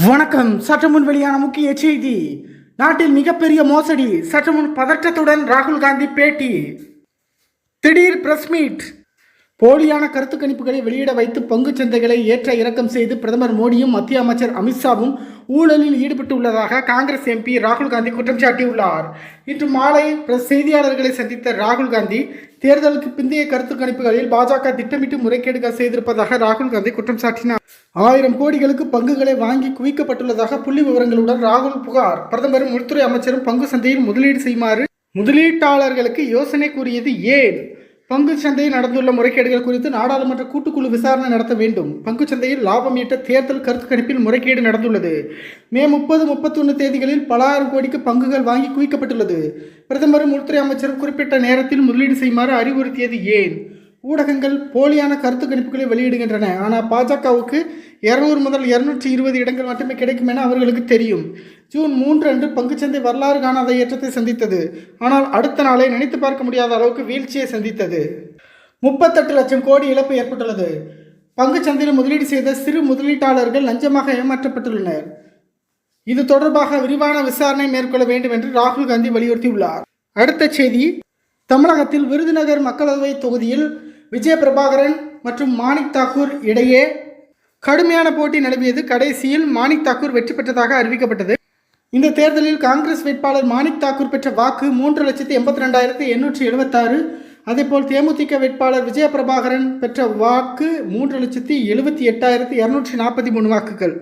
வணக்கம். சற்றுமுன் வெளியான முக்கிய செய்தி. நாட்டில் மிகப்பெரிய மோசடி சற்றுமுன் பதற்றத்துடன் ராகுல் காந்தி பேட்டி. திடீர் பிரஸ் மீட். போலியான கருத்து கணிப்புகளை வெளியிட வைத்து பங்குச் சந்தைகளை ஏற்ற இறக்கம் செய்து பிரதமர் மோடியும் மத்திய அமைச்சர் அமித்ஷாவும் ஊழலில் ஈடுபட்டுள்ளதாக காங்கிரஸ் எம்பி ராகுல் காந்தி குற்றம் சாட்டியுள்ளார். இன்று மாலை செய்தியாளர்களை சந்தித்த ராகுல் காந்தி தேர்தலுக்கு பிந்தைய கருத்து கணிப்புகளில் பாஜக திட்டமிட்டு முறைகேடுகள் செய்திருப்பதாக ராகுல் காந்தி குற்றம் சாட்டினார். ஆயிரம் கோடிகளுக்கு பங்குகளை வாங்கி குவிக்கப்பட்டுள்ளதாக புள்ளி விவரங்களுடன் ராகுல் புகார். பிரதமரும் உள்துறை அமைச்சரும் பங்கு சந்தையில் முதலீடு செய்யுமாறு முதலீட்டாளர்களுக்கு யோசனை கூறியது ஏன்? பங்கு சந்தையில் நடந்துள்ள முறைகேடுகள் குறித்து நாடாளுமன்ற கூட்டுக்குழு விசாரணை நடத்த வேண்டும். பங்கு சந்தையில் லாபம் ஈட்ட தேர்தல் கருத்து கணிப்பில் முறைகேடு நடந்துள்ளது. மே முப்பது முப்பத்தொன்று தேதிகளில் பல ஆயிரம் கோடிக்கு பங்குகள் வாங்கி குவிக்கப்பட்டுள்ளது. பிரதமரும் உள்துறை அமைச்சரும் குறிப்பிட்ட நேரத்தில் முதலீடு செய்யுமாறு அறிவுறுத்தியது ஏன்? ஊடகங்கள் போலியான கருத்து கணிப்புகளை வெளியிடுகின்றன. ஆனால் பாஜகவுக்கு இருநூறு முதல் இருநூற்றி இருபது இடங்கள் மட்டுமே கிடைக்கும் என அவர்களுக்கு தெரியும். ஜூன் மூன்று அன்று பங்குச்சந்தை வரலாறு காணாத ஏற்றத்தை சந்தித்தது. ஆனால் அடுத்த நாளை நினைத்து பார்க்க முடியாத அளவுக்கு வீழ்ச்சியை சந்தித்தது. முப்பத்தெட்டு லட்சம் கோடி இழப்பு ஏற்பட்டுள்ளது. பங்குச்சந்தையில் முதலீடு செய்த சிறு முதலீட்டாளர்கள் லஞ்சமாக ஏமாற்றப்பட்டுள்ளனர். இது தொடர்பாக விரிவான விசாரணை மேற்கொள்ள வேண்டும் என்று ராகுல் காந்தி வலியுறுத்தியுள்ளார். அடுத்த செய்தி தமிழகத்தில் விருதுநகர் மக்களவை தொகுதியில் விஜய பிரபாகரன் மற்றும் மாணிக் தாக்கூர் இடையே கடுமையான போட்டி நிலவியது. கடைசியில் மாணிக் தாக்கூர் வெற்றி பெற்றதாக அறிவிக்கப்பட்டது. இந்த தேர்தலில் காங்கிரஸ் வேட்பாளர் மாணிக் தாக்கூர் பெற்ற வாக்கு மூன்று லட்சத்தி எண்பத்தி ரெண்டாயிரத்தி எண்ணூற்றி எழுபத்தாறு அதேபோல் தேமுதிக வேட்பாளர் விஜயபிரபாகரன் பெற்ற வாக்கு மூன்று லட்சத்தி எழுபத்தி எட்டாயிரத்தி இரநூற்றி நாற்பத்தி மூணு வாக்குகள்.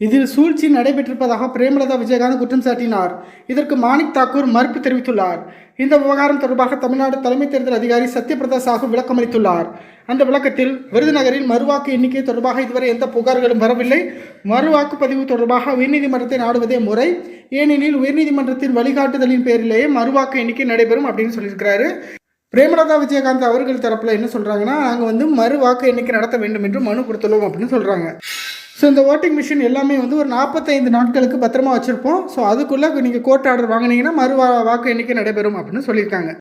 இதில் சூழ்ச்சி நடைபெற்றிருப்பதாக பிரேமலதா விஜயகாந்த் குற்றம் சாட்டினார். இதற்கு மாணிக் தாக்கூர் மறுப்பு தெரிவித்துள்ளார். இந்த விவகாரம் தொடர்பாக தமிழ்நாடு தலைமை தேர்தல் அதிகாரி சத்யபிரதா சாஹூ விளக்கமளித்துள்ளார். அந்த விளக்கத்தில் விருதுநகரில் மறுவாக்கு எண்ணிக்கை தொடர்பாக இதுவரை எந்த புகார்களும் வரவில்லை. மறுவாக்குப்பதிவு தொடர்பாக உயர்நீதிமன்றத்தை நாடுவதே முறை. ஏனெனில் உயர்நீதிமன்றத்தின் வழிகாட்டுதலின் பேரிலேயே மறுவாக்கு எண்ணிக்கை நடைபெறும் அப்படின்னு சொல்லியிருக்கிறாரு. பிரேமலதா விஜயகாந்த் அவர்கள் தரப்பில் என்ன சொல்கிறாங்கன்னா நாங்கள் வந்து மறு வாக்கு எண்ணிக்கை நடத்த வேண்டும் என்று மனு கொடுத்துள்ளோம் அப்படின்னு சொல்கிறாங்க ஸோ இந்த ஓட்டிங் மிஷின் எல்லாமே வந்து ஒரு நாற்பத்தைந்து நாட்களுக்கு பத்திரமா வச்சுருப்போம். ஸோ அதுக்குள்ளே நீங்கள் கோர்ட் ஆர்டர் வாங்கினீங்கன்னா மறு வா- வாக்கு எண்ணிக்கை நடைபெறும் அப்படின்னு சொல்லியிருக்காங்க.